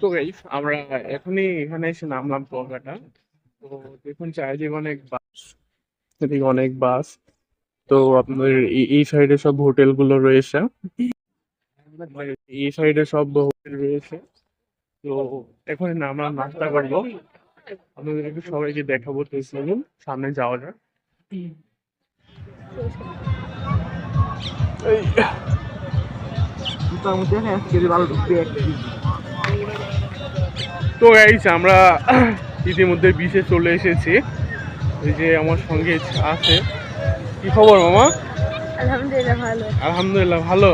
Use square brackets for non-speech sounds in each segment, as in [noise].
তো গাইস আমরা এখনই এখানে এসে নামলাম কুয়াকাটা তো দেখুন, চারিদিকে অনেক বাস এদিকে অনেক বাস তো আপনার এই- সাইডে সব হোটেলগুলো রয়েছে। এই সাইডে সব হোটেল রয়েছে। তো এখন আমরা নাস্তা করব। আপনাদের একটু সবাইকে দেখাবো তো সামনে যাওয়া যাক। এই তো গাইস আমরা ইতিমধ্যে বিচে চলে এসেছি। এই যে আমার সঙ্গে আছে। কি খবর মামা? আলহামদুলিল্লাহ ভালো। আলহামদুলিল্লাহ ভালো?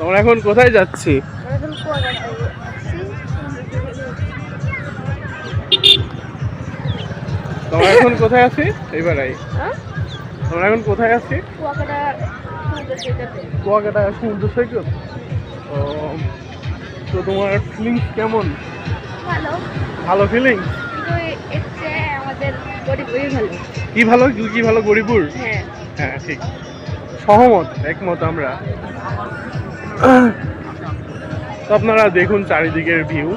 আমরা এখন কোথায় যাচ্ছি? তোমরা এখন কোথায় আছি? এবার। আই হ্যাঁ? আমরা এখন কোথায় আছি? কুয়াকাটা সমুদ্র সৈকতে তো তোমার ফিলিংস কেমন? ভালো। ভালো ফিলিংস আমাদের ভালো। কি ভালো? কি- ভালো গরিপুর হ্যাঁ। হ্যাঁ ঠিক। সহমত একমত আমরা। তো আপনারা দেখুন চারিদিকের ভিউ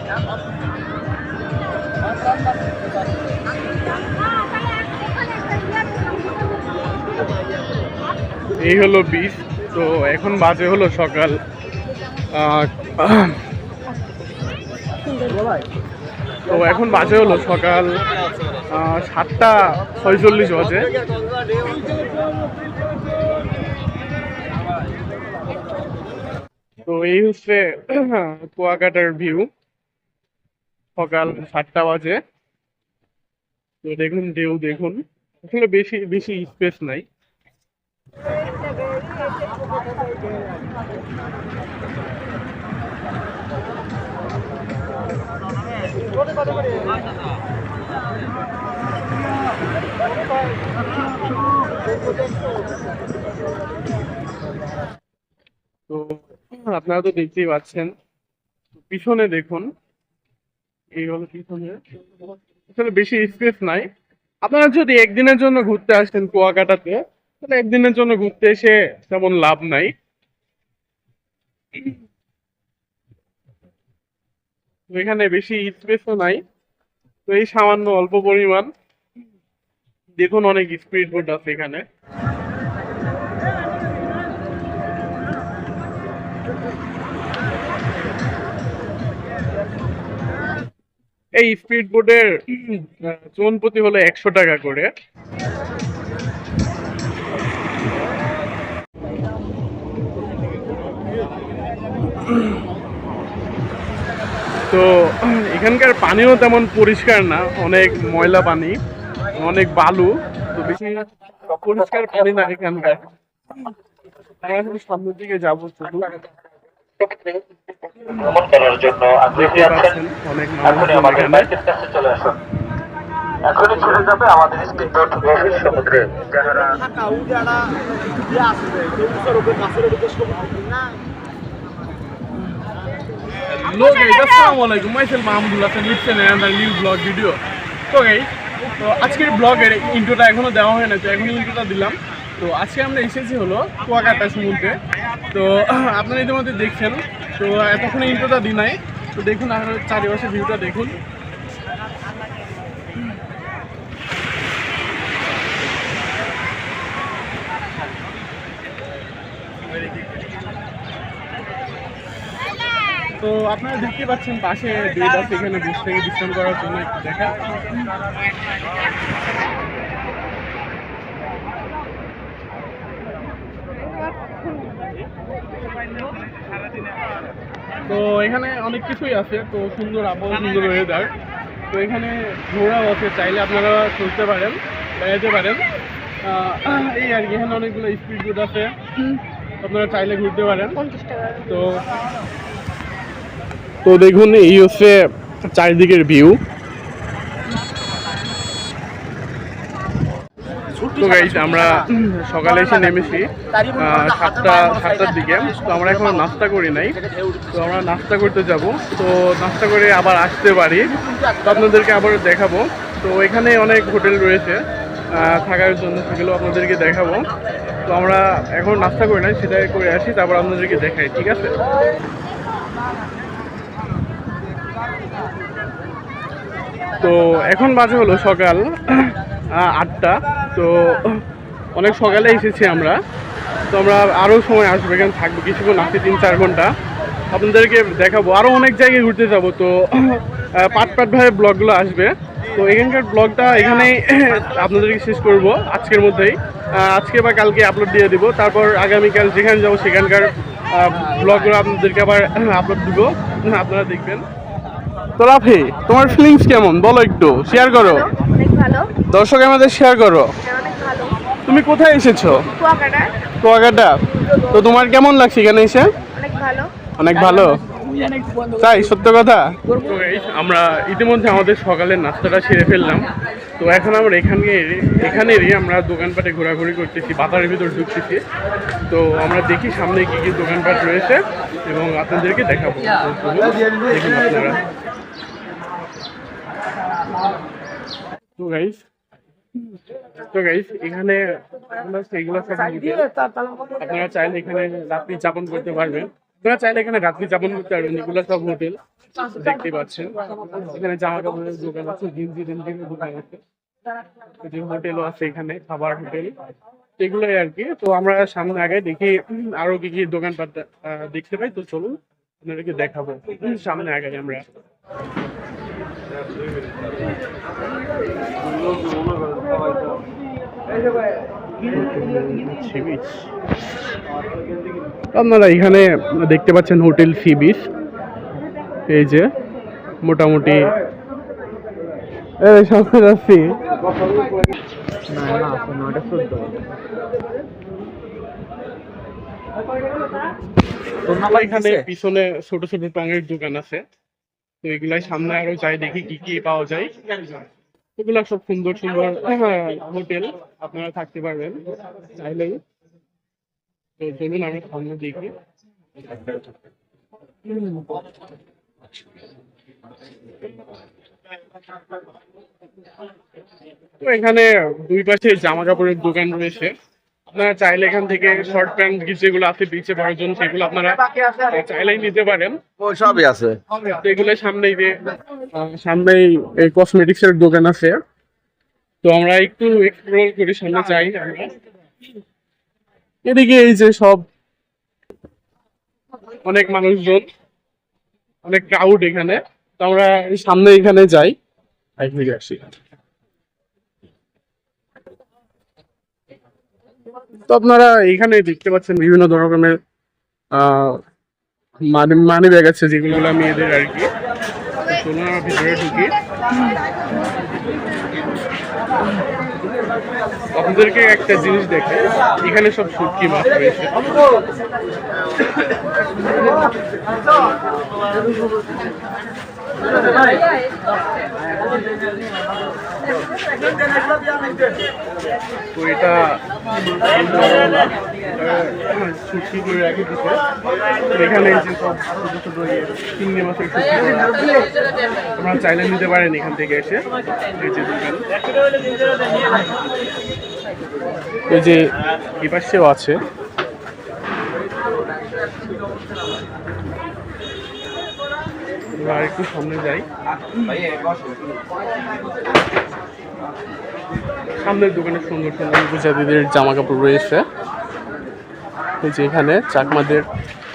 এই হলো বিচ তো এখন বাজে হলো সকাল তো এখন বাজে হলো সকাল সাতটা ছয়চল্লিশ বাজে। তো এই হচ্ছে কুয়াকাটার ভিউ, সকাল সাতটা বাজে। তো দেখুন, ঢেউ দেখুন। আসলে বেশি বেশি স্পেস নাই। তো আপনারা তো দেখতেই পাচ্ছেন, পিছনে দেখুন, এই হলো পিছনে। আসলে বেশি স্পেস নাই। আপনারা যদি একদিনের জন্য ঘুরতে আসেন কুয়াকাটাতে একদিনের জন্য ঘুরতে এসে তেমন লাভ নাই। এখানে বেশি স্পেসও নাই। তো এই সামান্য অল্প পরিমাণ। দেখুন অনেক স্পিড বোট আছে এখানে। এই স্পিড বোটের জন প্রতি হলো একশো টাকা করে। তো এখানকার পানিও তেমন পরিষ্কার না অনেক ময়লা পানি অনেক বালু তো বেশি পরিষ্কার পানি না এখানকার। সামনের দিকে যাব শুধু ভ্রমণ করার জন্য আগ্রহী আছেন। এখনই আমাদের বাইকের কাছে চলে আসুন। এখনই ছেড়ে যাবে আমাদের স্পিডবোট গভীর সমুদ্রে। যাহারা Hello guys, আসসালামু আলাইকুম মাইসেল মাহমুদুল হাসান লিখছেন অ্যান্ড নিউ ব্লগ ভিডিও তো গাইস তো আজকের ব্লগের ইন্ট্রোটা এখনও দেওয়া হয় না তো এখনই ইন্ট্রোটা দিলাম। তো আজকে আমরা এসেছি হলো কুয়াকাটা সমুদ্রে। তো [clears throat] আপনারা ইতিমধ্যে দেখছেন তো এতক্ষণ ইন্ট্রোটা দি নাই। তো দেখুন আর চারিপাশে ভিউটা দেখুন। তো আপনারা দেখতে পাচ্ছেন পাশে বেড আছে এখানে বসে থেকে বিশ্রাম করার জন্য একটু দেখা। তো এখানে অনেক কিছুই আছে তো সুন্দর আবহাওয়া সুন্দর ওয়েদার তো এখানে ঘোরাও আছে চাইলে আপনারা চলতে পারেন বেড়াতে পারেন। এই আর কি এখানে অনেকগুলো স্পিড বোট আছে। আপনারা চাইলে ঘুরতে পারেন। তো তো দেখুন, এই হচ্ছে চারিদিকের ভিউ তো আমরা সকালে এসে নেমেছি সাতটা সাতটার দিকে। তো আমরা এখন নাস্তা করি নাই। তো আমরা নাস্তা করতে যাব। তো নাস্তা করে আবার আসতে পারি। তো আপনাদেরকে আবার দেখাবো। তো এখানে অনেক হোটেল রয়েছে থাকার জন্য সেগুলো আপনাদেরকে দেখাবো। তো আমরা এখন নাস্তা করি নাই, সেটাই করে আসি, তারপর আপনাদেরকে দেখাই, ঠিক আছে? তো এখন বাজে হলো সকাল আটটা। তো অনেক সকালে এসেছি আমরা। তো আমরা আরও সময় আসব, এখানে থাকব কিছুক্ষণ আছে তিন, চার ঘণ্টা। আপনাদেরকে দেখাবো। আরও অনেক জায়গায় ঘুরতে যাব, তো পাট পাটভাবে ব্লগগুলো আসবে। তো এখানকার ব্লগটা এখানেই আপনাদেরকে শেষ করব আজকের মধ্যেই। আজকে বা কালকে আপলোড দিয়ে দিব। তারপর আগামীকাল যেখানে যাব, সেখানকার ব্লগগুলো আপনাদেরকে আবার আপলোড দিব। আপনারা দেখবেন। তো লাফি তোমার ফিলিংস কেমন? বলো একটু শেয়ার করো। দর্শক আমাদের শেয়ার করো। অনেক ভালো। তুমি কোথায় এসেছ? কুয়াকাটা? তো তোমার কেমন লাগছে এখানে এসে? অনেক ভালো। তাই সত্য কথা? আমরা ইতিমধ্যে আমাদের সকালের নাস্তাটা সেরে ফেললাম। তো এখন আমরা এখানে এখানেরই আমরা দোকানপাটে ঘোরাঘুরি করতেছি বাজারের ভিতর ঢুকতেছি। তো আমরা দেখি সামনে কি কি দোকানপাট রয়েছে এবং আপনাদেরকে দেখাবো। দেখুন আপনারা। তো গাইস তো গাইস এখানে সেইগুলো সব আপনারা চাইলে এখানে রাত্রি যাপন করতে পারবেন। আপনারা চাইলে এখানে রাত্রি যাপন করতে পারবেন, এগুলো সব হোটেল। দেখতে পাচ্ছেন। এখানে জামা কাপড়ের দোকান আছে, গেঞ্জি টেঞ্জির দোকান আছে। যে হোটেলও আছে এখানে, খাবার হোটেল। এগুলোই আর কি। তো আমরা সামনে আগে দেখি, আরও কি কি দোকানপাট দেখতে পাই। তো চলুন, আপনাদেরকে দেখাবো। সামনে আগে আমরা। আপনারা এখানে দেখতে পাচ্ছেন হোটেল সি বিচ এই যে মোটামুটি সামনে যাচ্ছি এখানে পিছনে ছোট ছোট টঙের দোকান আছে। তো এগুলাই সামনে আরও যাই, দেখি কি কি পাওয়া যায়। এগুলা সব সুন্দর সুন্দর হোটেল, আপনারা থাকতে পারবেন, চাইলেই। তো চলুন আমরা সামনে দেখি। তো এখানে দুই পাশে জামা কাপড়ের দোকান রয়েছে। আপনারা চাইলে এখান থেকে শর্ট প্যান্ট যেগুলো আছে বিচে পরার জন্য সেগুলো আপনারা চাইলেই নিতে পারেন। সবই আছে। এগুলো সামনেই যে সামনেই এই কসমেটিক্স এর দোকান আছে। তো আমরা একটু এক্সপ্লোর করি সামনে যাই এদিকে এই যে সব অনেক মানুষজন অনেক ক্রাউড এখানে। তো আমরা সামনে এখানে যাই। একদিকে আসি। তো আপনারা এখানে দেখতে পাচ্ছেন বিভিন্ন ধরনের মানি মানি ব্যাগ আছে যেগুলো মেয়েদের আর কি ভিতরে ঢুকি। আপনাদেরকে একটা জিনিস দেখে, এখানে সব শুটকি মাছ রয়েছে। তো এটা শুটকি করে রাখি দিতে এখানে যে সব ইয়ে আপনারা চাইলে নিতে পারেন এখান থেকে এসে। এই যে এই আছে। এবার একটু সামনে যাই। সামনের দোকানে সুন্দর সুন্দর গুজরাটিদের জামা কাপড় রয়েছে। এই যে এখানে চাকমাদের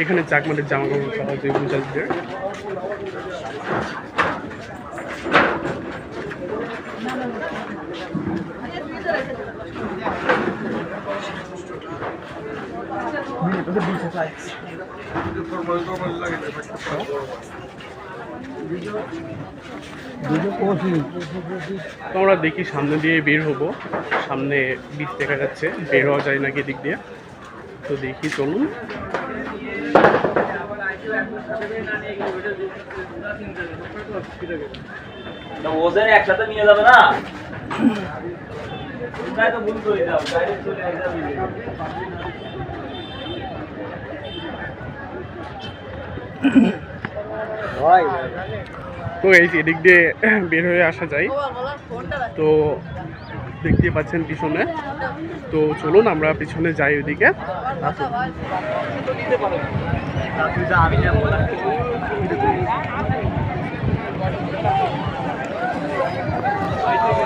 এখানে চাকমাদের জামা কাপড় পাওয়া যায় গুজরাটিদের তো আমরা দেখি সামনে দিয়ে বের হব। সামনে বিচ দেখা যাচ্ছে, বের হওয়া যায় নাকি এদিক দিয়ে? তো দেখি, চলুন। একসাথে নিয়ে যাবে না? তো এই যে এদিক দিয়ে বের হয়ে আসা যায়। তো দেখতে পাচ্ছেন পিছনে। তো চলুন আমরা পিছনে যাই ওইদিকে।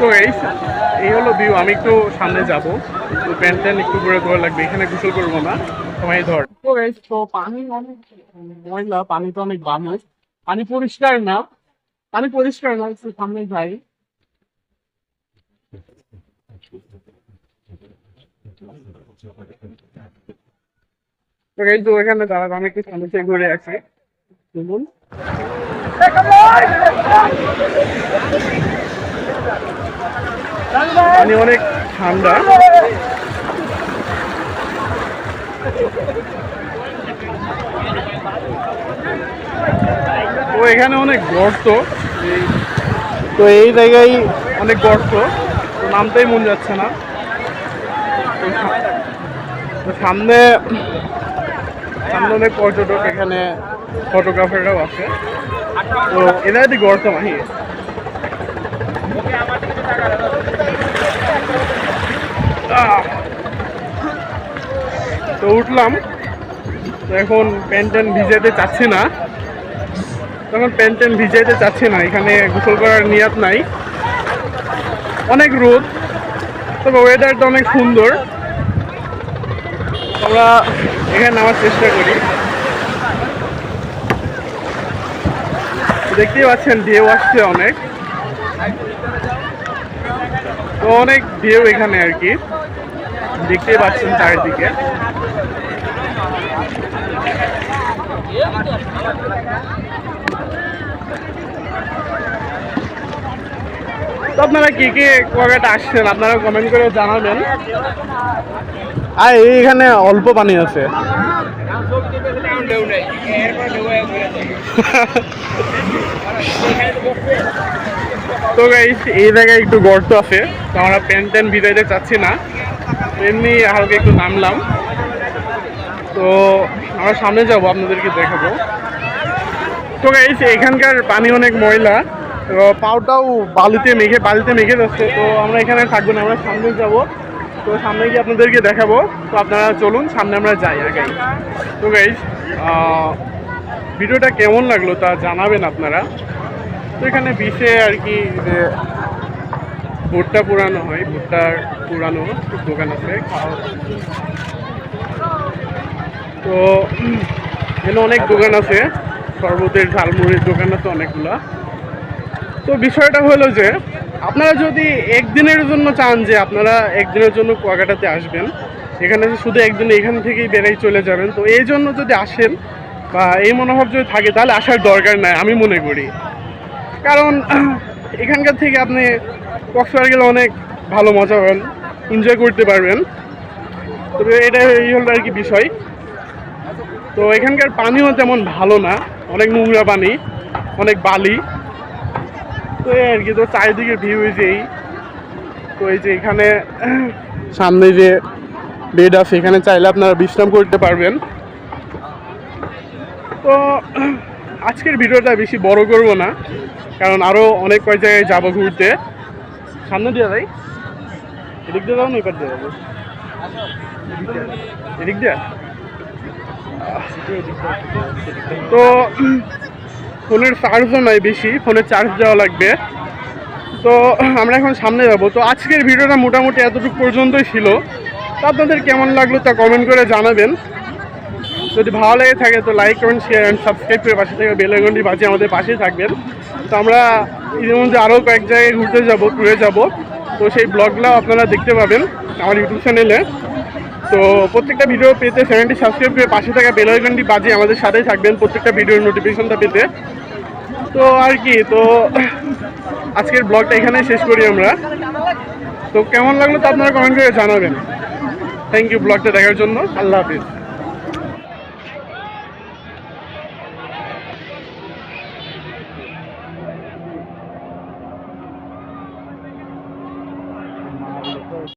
তো এই এই হলো ভিউ আমি একটু সামনে যাব। তো প্যান্ট ট্যান্ট একটু করে ধোয়া লাগবে এখানে গোসল করব না। সময় ধর। তো পানি অনেক ময়লা পানি তো অনেক বামে। পানি পরিষ্কার না। পানি পরিষ্কার না, একটু সামনে যাই। গাইস তো এখানে দাঁড়াবো আমি একটু সামনে ঘুরে আসি। শুনুন পানি অনেক ঠান্ডা। তো এখানে অনেক গর্ত। তো এই জায়গায় অনেক গর্ত। তো নামতেই মন যাচ্ছে না। তো সামনে সামনে অনেক পর্যটক এখানে ফটোগ্রাফাররাও আছে। তো এরা যদি গর্ত মাহি! তো উঠলাম। এখন প্যান্ট ট্যান্ট ভিজাতে চাচ্ছি না। তখন প্যান্ট ট্যান্ট ভিজাইতে চাচ্ছি না, এখানে গোসল করার নিয়াত নাই। অনেক রোদ, তবে ওয়েদারটা অনেক সুন্দর। আমরা এখানে নামার চেষ্টা করি। দেখতেই পাচ্ছেন, ঢেউ আসছে অনেক। তো অনেক ঢেউ এখানে আর কি। দেখতেই পাচ্ছেন চারিদিকে। তো আপনারা কে কে কুয়াকাটা আসছেন? আপনারা কমেন্ট করে জানাবেন। আর এইখানে অল্প পানি আছে। তো গাইস এই জায়গায় একটু গর্ত আছে। তো আমরা প্যান্ট ট্যান ভিজাইতে চাচ্ছি না। এমনি হালকা একটু নামলাম। তো আমরা সামনে যাব আপনাদেরকে দেখাবো। তো গাইস এখানকার পানি অনেক ময়লা। পাওটাও বালুতে মেঘে বালিতে মেঘে যাচ্ছে। তো আমরা এখানে থাকব না, আমরা সামনে যাব। তো সামনে গিয়ে আপনাদেরকে দেখাবো। তো আপনারা চলুন, সামনে আমরা যাই আগে। তো গাইস ভিডিওটা কেমন লাগল তা জানাবেন আপনারা। তো এখানে বিষে আর কি যে ভুট্টা পুরানো হয় ভুট্টার পুরানো দোকান আছে, খাওয়া তো এখানে অনেক দোকান আছে। শরবতের, ঝালমুড়ির দোকান আছে অনেকগুলা। তো বিষয়টা হলো যে, আপনারা যদি একদিনের জন্য চান যে আপনারা একদিনের জন্য কুয়াকাটাতে আসবেন, এখানে শুধু একদিন এখান থেকেই বেড়েই চলে যাবেন, তো এই জন্য যদি আসেন বা এই মনোভাব যদি থাকে, তাহলে আসার দরকার নাই, আমি মনে করি। কারণ [clears throat] এখানকার থেকে আপনি কক্সবাজার গেলে অনেক ভালো মজা পাবেন এনজয় করতে পারবেন। তবে এটা এই হলো আর কি বিষয়। তো এখানকার পানিও তেমন ভালো না, অনেক নোংরা পানি, অনেক বালি। তো এই আর কি, তো চারিদিকে ভিউ হয়েছে এই। তো এই যে এখানে সামনে যে বেড আছে, এখানে চাইলে আপনারা বিশ্রাম করতে পারবেন। তো আজকের ভিডিওটা বেশি বড় করব না, কারণ আরও অনেক কয়েক জায়গায় যাব ঘুরতে। সামনে দিয়ে যাই। এদিক দিয়ে যাব না এবার দিয়ে যাব? এদিক দিয়ে? তো ফোনের চার্জও নাই বেশি, ফোনের চার্জ দেওয়া লাগবে। তো আমরা এখন সামনে যাব। তো আজকের ভিডিওটা মোটামুটি এতটুকু পর্যন্তই ছিল। তো আপনাদের কেমন লাগল তা কমেন্ট করে জানাবেন। যদি ভালো লেগে থাকে তো like comment share and subscribe করে পাশে থেকে বেল বাজে আমাদের পাশেই থাকবেন। তো আমরা এর মধ্যে আরও কয়েক জায়গায় ঘুরতে যাব ট্যুরে যাব। তো সেই ব্লগগুলো আপনারা দেখতে পাবেন আমার ইউটিউব চ্যানেলে তো প্রত্যেকটা ভিডিও পেতে চ্যানেলটি সাবস্ক্রাইব করে পাশে থাকা বেল আইকনটি বাজিয়ে আমাদের সাথেই থাকবেন প্রত্যেকটা ভিডিওর নোটিফিকেশনটা পেতে। তো আর কি, তো আজকের ব্লগটা এখানেই শেষ করি আমরা। তো কেমন লাগল তো আপনারা কমেন্ট করে জানাবেন। থ্যাংক ইউ ব্লগটা দেখার জন্য। আল্লাহ হাফিজ।